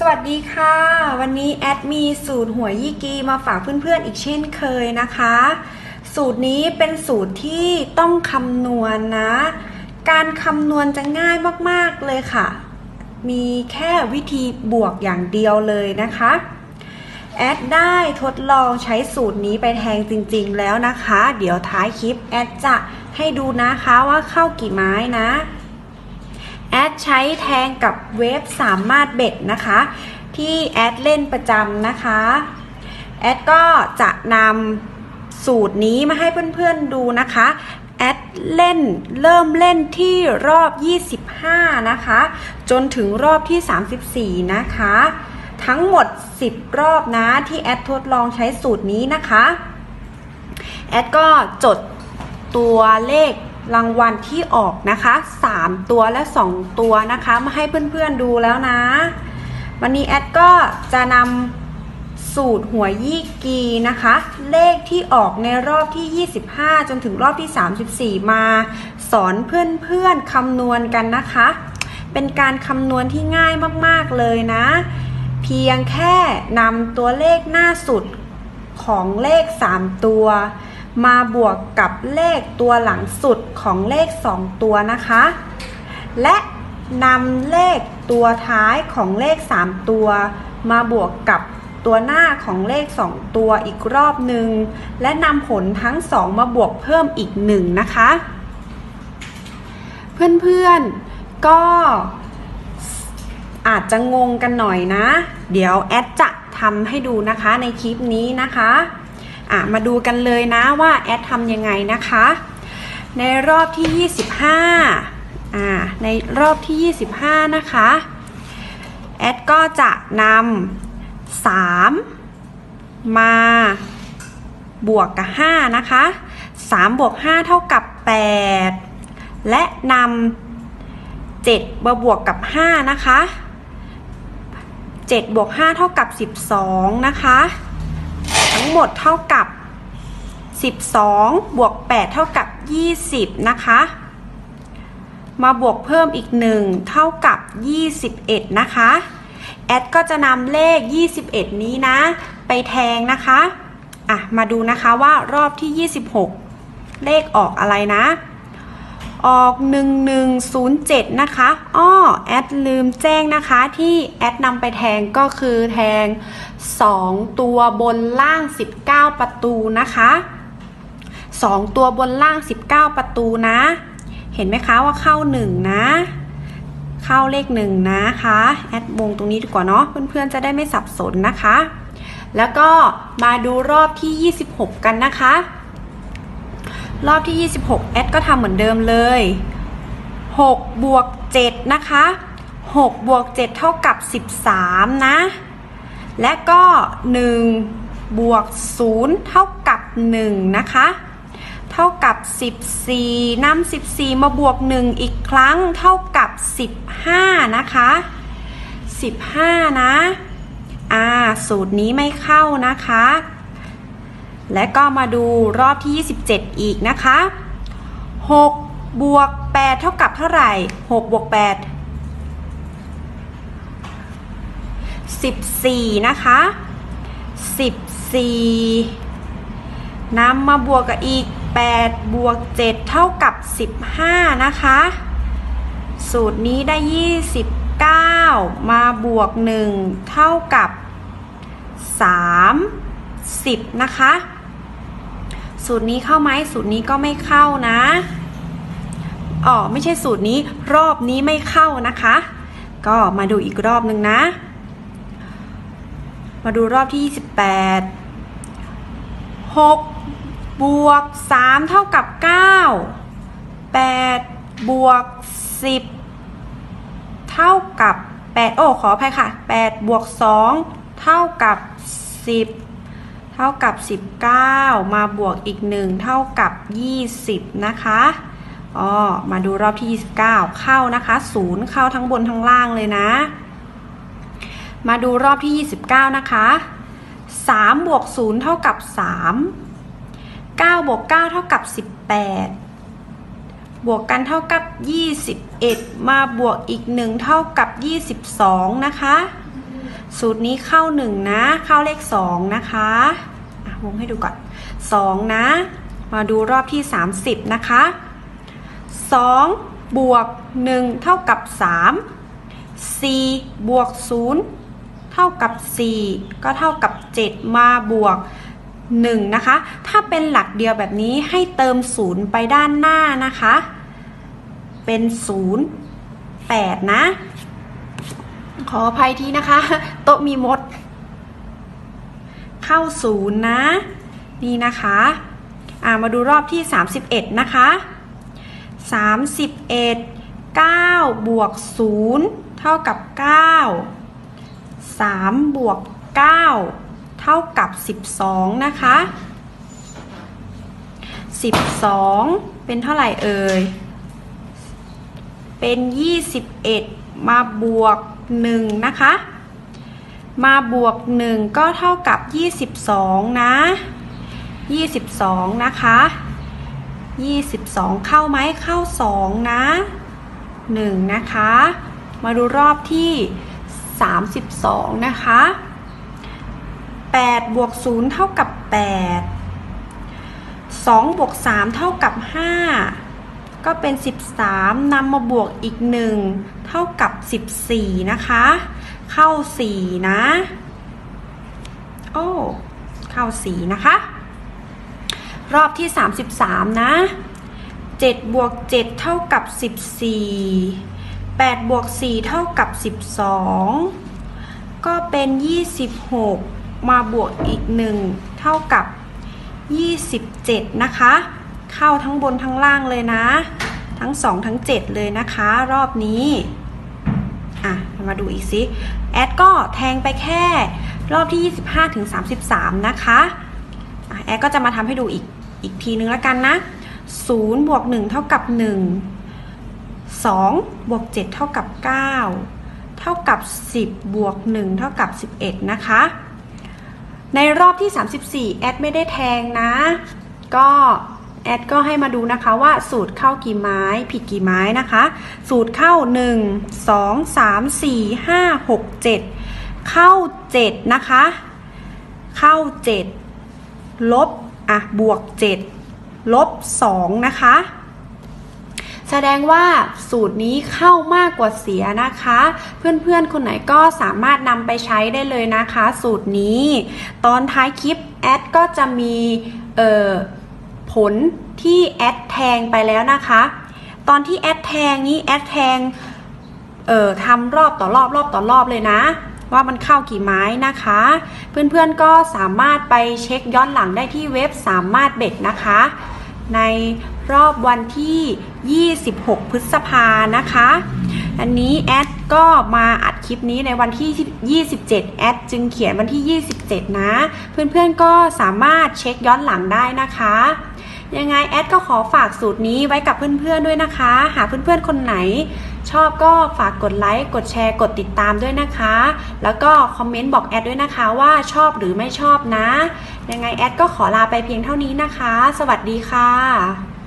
สวัสดีค่ะ วันนี้แอดมีสูตรหัวยี่กีมาฝากเพื่อนๆอีกเช่นเคยนะคะ สูตรนี้เป็นสูตรที่ต้องคำนวณนะ การคำนวณจะง่ายมากๆเลยค่ะ มีแค่วิธีบวกอย่างเดียวเลยนะคะ แอดได้ทดลองใช้สูตรนี้ไปแทงจริงๆแล้วนะคะ เดี๋ยวท้ายคลิปแอดจะให้ดูนะคะว่าเข้ากี่ไม้นะ แอดใช้แทงกับเวฟสามารถเบ็ดนะคะ ที่แอดเล่นประจำนะคะ แอดก็จะนำสูตรนี้มาให้เพื่อนๆดูนะคะ แอดเล่นเริ่มเล่นที่รอบ 25 นะคะ จนถึงรอบที่ 34 นะคะ ทั้งหมด 10 รอบนะที่แอดทดลองใช้สูตรนี้นะคะ แอดก็จดตัวเลข รางวัลที่ออกนะคะ 3 ตัวและ 2 ตัวนะคะ มาให้เพื่อนๆดูแล้วนะ วันนี้แอดก็จะนำสูตรหัวยี่กีนะคะ เลขที่ออกในรอบที่ 25 จนถึงรอบที่ 34 มาสอนเพื่อนๆคำนวณกันนะคะ เป็นการคำนวณที่ง่ายมากๆเลยนะ เพียงแค่นำตัวเลขหน้าสุดของเลข 3 ตัว มาบวกกับเลขตัวหลังสุดของเลข 2 ตัวนะคะ และนำเลขตัวท้ายของเลข 3 ตัว มาบวกกับตัวหน้าของเลข 2 ตัวอีกรอบหนึ่งและนำผลทั้ง 2 มาบวกเพิ่มอีก 1 นะคะ เพื่อนๆก็อาจจะงงกันหน่อยนะ เดี๋ยวแอดจะทำให้ดูนะคะในคลิปนี้นะคะ อะมาดูกันเลยนะว่าแอดทำยังไงนะคะ ในรอบที่ 25อ่าในรอบที่ 25 นะคะแอดก็จะนำ3มาบวกกับ 5 นะคะ3บวก5เท่ากับ 8 และนำ7มาบวกกับ 5 นะคะ 7 บวก 5 เท่ากับ 12 นะคะ ทั้งหมดเท่ากับ 12 บวก 8 เท่ากับ 20 นะคะ มาบวกเพิ่มอีก 1 เท่ากับ 21 นะคะ แอดก็จะนำเลข 21 นี้นะ ไปแทงนะคะ อะ มาดูนะคะว่ารอบที่ 26 เลขออกอะไรนะ ออก 1107 นะคะอ้อแอดลืมแจ้งนะคะที่แอดนำไปแทงก็คือแทง 2 ตัวบนล่าง 19 ประตูนะคะ 2 ตัวบนล่าง 19 ประตูนะ เห็นไหมคะว่าเข้า 1 นะ เข้าเลข 1 นะคะแอดวงตรงนี้ดีกว่าเนาะเพื่อนๆจะได้ไม่สับสนนะคะ แล้วก็มาดูรอบที่ 26 กันนะคะ รอบที่ 26 แอดก็ทำเหมือนเดิมเลย 6 บวก 7 นะคะ 6 บวก 7 เท่ากับ 13 นะ และก็ 1 บวก 0 เท่ากับ 1 นะคะ เท่ากับ 14นำ14 มาบวก 1 อีกครั้งเท่ากับ 15 นะคะ 15 นะ อ่า สูตรนี้ไม่เข้านะคะ และก็มาดูรอบที่ 27 อีกนะคะ 6 บวก 8 เท่ากับเท่าไหร่ 6 บวก 8 14 นะคะ 14นำมาบวกกับอีก 8 บวก 7 เท่ากับ 15 นะคะ สูตรนี้ได้ 29 มาบวก 1 เท่ากับ30นะคะ สูตรนี้เข้าไหมสูตรนี้ก็ไม่เข้านะอ๋อไม่ใช่สูตรนี้รอบนี้ไม่เข้านะคะ ก็มาดูอีกรอบหนึ่งนะ มาดูรอบที่ 28 6 บวก 3 เท่ากับ 9 8 บวก 10 เท่ากับ 8 โอ้ ขออภัยค่ะ 8 บวก 2 เท่ากับ 10 ท่ากับ 19 มาบวกอีก 1 เท่ากับ 20 นะคะอ๋อมาดูรอบที่ 29 เข้านะคะ 0 เข้าทั้งบนทั้งล่างเลยนะ มาดูรอบที่ 29 นะคะ3บวก0เท่ากับ 3 9บวก9เท่ากับ 18 บวกกันเท่ากับ 21 มาบวกอีก 1 เท่ากับ 22 นะคะ สูตรนี้เข้าหนึ่งนะ เข้าเลขสองนะคะะวงให้ดูก่อนสองนะ มาดูรอบที่ 30 นะคะ 2 บวก 1 เท่ากับ 3 4 บวก 0 เท่ากับ 4 ก็เท่ากับ 7 มาบวก1นะคะ ถ้าเป็นหลักเดียวแบบนี้ให้เติม 0 ไปด้านหน้านะคะ เป็น 0 8 นะ ขออภัยทีนะคะ โต๊ะมีมด เข้า0นะ นี่นะคะอ่ามาดูรอบที่ 31 นะคะ 31 9 บวก 0 เท่ากับ 9 3 บวก 9 เท่ากับ 12 นะคะ 12 เป็นเท่าไหร่เอ่ย เป็น 21 มาบวก 1 นะคะ มาบวก 1 ก็เท่ากับ 22 นะ 22 นะคะ 22 เข้าไหมเข้า 2 นะ 1 นะคะ มาดูรอบที่ 32 นะคะ 8 บวก 0 เท่ากับ 8 2 บวก 3 เท่ากับ 5 ก็เป็น 13นำมาบวกอีก 1 เท่ากับ 14 นะคะ เข้า 4 นะ โอ้ เข้า 4 นะคะ รอบที่ 33 นะ7บวก7เท่ากับ 14 8บวก4เท่ากับ 12 ก็เป็น 26 มาบวกอีก 1 เท่ากับ 27 นะคะ เข้าทั้งบนทั้งล่างเลยนะ ทั้ง 2 ทั้ง 7 เลยนะคะ รอบนี้อะมาดูอีกสิแอดก็แทงไปแค่รอบที่ 25ถึง33 นะคะแอดก็จะมาทำให้ดูอีกอีกทีนึงแล้วกันนะ0บวก1เท่ากับ 1 2บวก7เท่ากับ 9 เท่ากับ 10 บวก 1 เท่ากับ 11 นะคะ ในรอบที่ 34 แอดไม่ได้แทงนะ ก็ แอดก็ให้มาดูนะคะว่าสูตรเข้ากี่ไม้ผิดกี่ไม้นะคะ สูตรเข้า 1 2 3 4 5 6 7 เข้า 7 นะคะ เข้า 7 ลบอะบวก 7 ลบ 2 นะคะ แสดงว่าสูตรนี้เข้ามากกว่าเสียนะคะ เพื่อนๆ คนไหนก็สามารถนำไปใช้ได้เลยนะคะ สูตรนี้ ตอนท้ายคลิปแอดก็จะมีเอ่อ ผลที่แอดแทงไปแล้วนะคะ ตอนที่แอดแทงนี้แอดแทงเอ่อทำรอบต่อรอบรอบต่อรอบเลยนะ ว่ามันเข้ากี่ไม้นะคะ เพื่อนๆก็สามารถไปเช็คย้อนหลังได้ที่เว็บสามารถเบ็ดนะคะ ในรอบวันที่ 26 พฤษภานะคะ อันนี้แอดก็มาอัดคลิปนี้ในวันที่ 27 แอดจึงเขียนวันที่ 27 นะ เพื่อนๆก็สามารถเช็คย้อนหลังได้นะคะ ยังไงแอดก็ขอฝากสูตรนี้ไว้กับเพื่อนๆด้วยนะคะ หากเพื่อนๆคนไหน ชอบก็ฝากกดไลค์ กดแชร์ กดติดตามด้วยนะคะ แล้วก็คอมเมนต์บอกแอดด้วยนะคะว่าชอบหรือไม่ชอบนะ ยังไงแอดก็ขอลาไปเพียงเท่านี้นะคะ สวัสดีค่ะ